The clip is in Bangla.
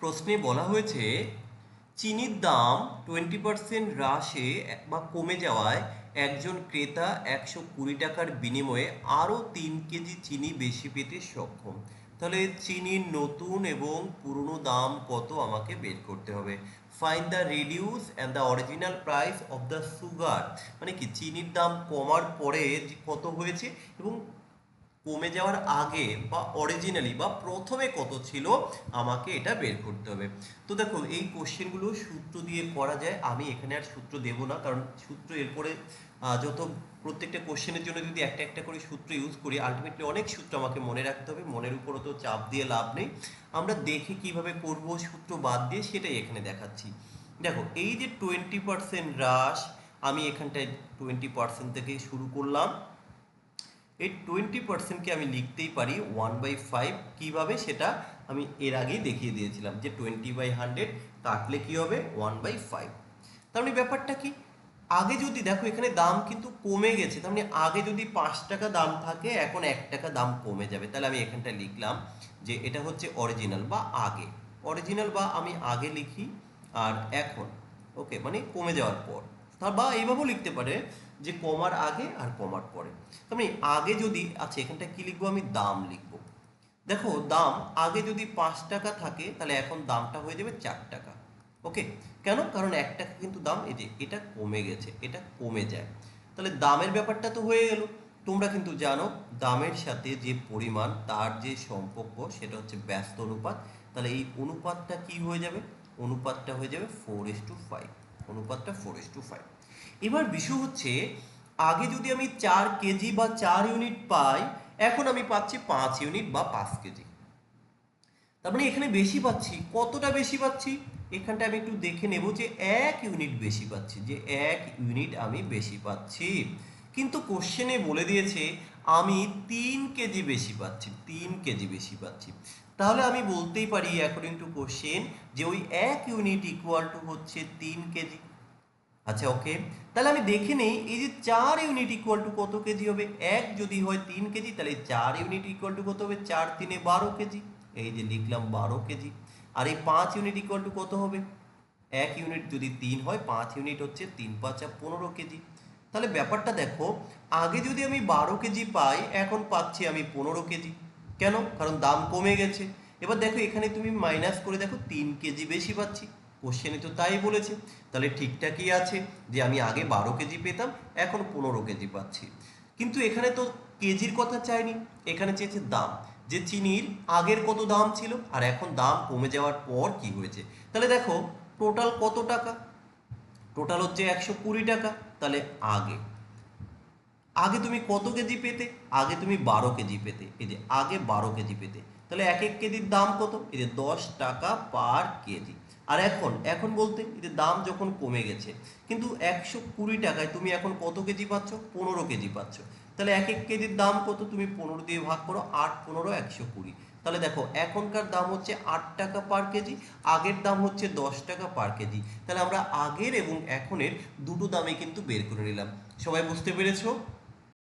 প্রশ্নে বলা হয়েছে, চিনির দাম টোয়েন্টি পার্সেন্ট হ্রাসে বা কমে যাওয়ায় একজন ক্রেতা একশো কুড়ি টাকার বিনিময়ে আরও তিন কেজি চিনি বেশি পেতে সক্ষম। তাহলে চিনির নতুন এবং পুরনো দাম কত আমাকে বের করতে হবে? Find the reduce and the original price of the sugar মানে কি, চিনির দাম কমার পরে কত হয়েছে এবং কমে যাওয়ার আগে বা অরিজিনালি বা প্রথমে কত ছিল, আমাকে এটা বের করতে হবে। তো দেখো এই কোশ্চেনগুলো সূত্র দিয়ে করা যায়, আমি এখানে আর সূত্র দেব না, কারণ সূত্র এরপরে যত প্রত্যেকটা কোশ্চেনের জন্য যদি একটা একটা করে সূত্র ইউজ করি আলটিমেটলি অনেক সূত্র আমাকে মনে রাখতে হবে, মনের উপরও তো চাপ দিয়ে লাভ নেই। আমরা দেখে কীভাবে করব সূত্র বাদ দিয়ে, সেটাই এখানে দেখাচ্ছি। দেখো, এই যে টোয়েন্টি পার্সেন্ট হ্রাস, আমি এখানটায় টোয়েন্টি পার্সেন্ট থেকে শুরু করলাম। এই টোয়েন্টি পার্সেন্টকে আমি লিখতেই পারি ওয়ান বাই ফাইভ কীভাবে সেটা আমি এর আগেই দেখিয়ে দিয়েছিলাম যে টোয়েন্টি বাই হান্ড্রেড কাটলে কী হবে ওয়ান বাই ফাইভ তার মানে ব্যাপারটা কি? আগে যদি দেখো এখানে দাম কিন্তু কমে গেছে, তার মানে আগে যদি পাঁচ টাকা দাম থাকে, এখন এক টাকা দাম কমে যাবে। তাহলে আমি এখানটা লিখলাম যে এটা হচ্ছে অরিজিনাল বা আগে। অরিজিনাল বা আমি আগে লিখি, আর এখন ওকে মানে কমে যাওয়ার পর। বা এইভাবেও লিখতে পারে যে কমার আগে আর কমার পরে। তার মানে আগে যদি আচ্ছা এখানটা কি লিখব আমি? দাম লিখব। দেখো, দাম আগে যদি পাঁচ টাকা থাকে, তাহলে এখন দামটা হয়ে যাবে চার টাকা। ওকে? কেন? কারণ এক টাকা কিন্তু দাম, এই যে এটা কমে গেছে, এটা কমে যায়। তাহলে দামের ব্যাপারটা তো হয়ে গেল। তোমরা কিন্তু জানো, দামের সাথে যে পরিমাণ, তার যে সম্পর্ক, সেটা হচ্ছে ব্যস্ত অনুপাত। তাহলে এই অনুপাতটা কি হয়ে যাবে? অনুপাতটা হয়ে যাবে ফোর ইস টু ফাইভ অনুপাতটা ফোর ইস টু ফাইভ এবার বিষয় হচ্ছে, আগে যদি আমি চার কেজি বা চার ইউনিট পাই, এখন আমি পাচ্ছি পাঁচ ইউনিট বা পাঁচ কেজি তার মানে এখানে বেশি পাচ্ছি। কতটা বেশি পাচ্ছি? এখানটা আমি একটু দেখে নেব যে এক ইউনিট বেশি পাচ্ছি, যে এক ইউনিট আমি বেশি পাচ্ছি। কিন্তু কোশ্চেনে বলে দিয়েছে আমি তিন কেজি বেশি পাচ্ছি, তিন কেজি বেশি পাচ্ছি। তাহলে আমি বলতেই পারি অ্যাকর্ডিং টু কোশ্চেন যে ওই এক ইউনিট ইকুয়াল টু হচ্ছে তিন কেজি। আচ্ছা ওকে তাহলে আমি দেখে নেই, এই যে চার ইউনিট ইকুয়াল টু কত কেজি হবে? এক যদি হয় তিন কেজি, তাহলে চার ইউনিট ইকুয়াল টু কত হবে? চার তিনে বারো কেজি। এই যে লিখলাম বারো কেজি। আর এই পাঁচ ইউনিট ইকুয়াল টু কত হবে? এক ইউনিট যদি তিন হয়, পাঁচ ইউনিট হচ্ছে তিন পাঁচা পনেরো কেজি। তাহলে ব্যাপারটা দেখো, আগে যদি আমি বারো কেজি পাই, এখন পাচ্ছি আমি পনেরো কেজি। কেন? কারণ দাম কমে গেছে। এবার দেখো, এখানে তুমি মাইনাস করে দেখো, তিন কেজি বেশি পাচ্ছি। কোশ্চেনে তো তাই বলেছে। তাহলে ঠিকঠাকই আছে যে আমি আগে বারো কেজি পেতাম, এখন পনেরো কেজি পাচ্ছি। কিন্তু এখানে তো কেজির কথা চাইনি। এখানে চেয়েছে দাম। যে চিনির আগের কত দাম ছিল, আর এখন দাম কমে যাওয়ার পর কি হয়েছে? তাহলে দেখো টোটাল কত টাকা? টোটাল হচ্ছে একশো কুড়ি টাকা। তাহলে আগে। আগে তুমি কত কেজি পেতে? আগে তুমি বারো কেজি পেতে। এই যে আগে বারো কেজি পেতে। তাহলে এক এক কেজির দাম কত? এই যে দশ টাকা পার কেজি। আর এখন এখন বলতে যে দাম যখন কমে গেছে, কিন্তু একশো কুড়ি টাকায় তুমি এখন কত কেজি পাচ্ছ? পনেরো কেজি পাচ্ছ। তাহলে এক এক কেজির দাম কত? তুমি পনেরো দিয়ে ভাগ করো, আট, পনেরো, একশো কুড়ি। তাহলে দেখো, এখনকার দাম হচ্ছে আট টাকা পার কেজি, আগের দাম হচ্ছে দশ টাকা পার কেজি। তাহলে আমরা আগের এবং এখনের দুটো দামে কিন্তু বের করে নিলাম। সবাই বুঝতে পেরেছ?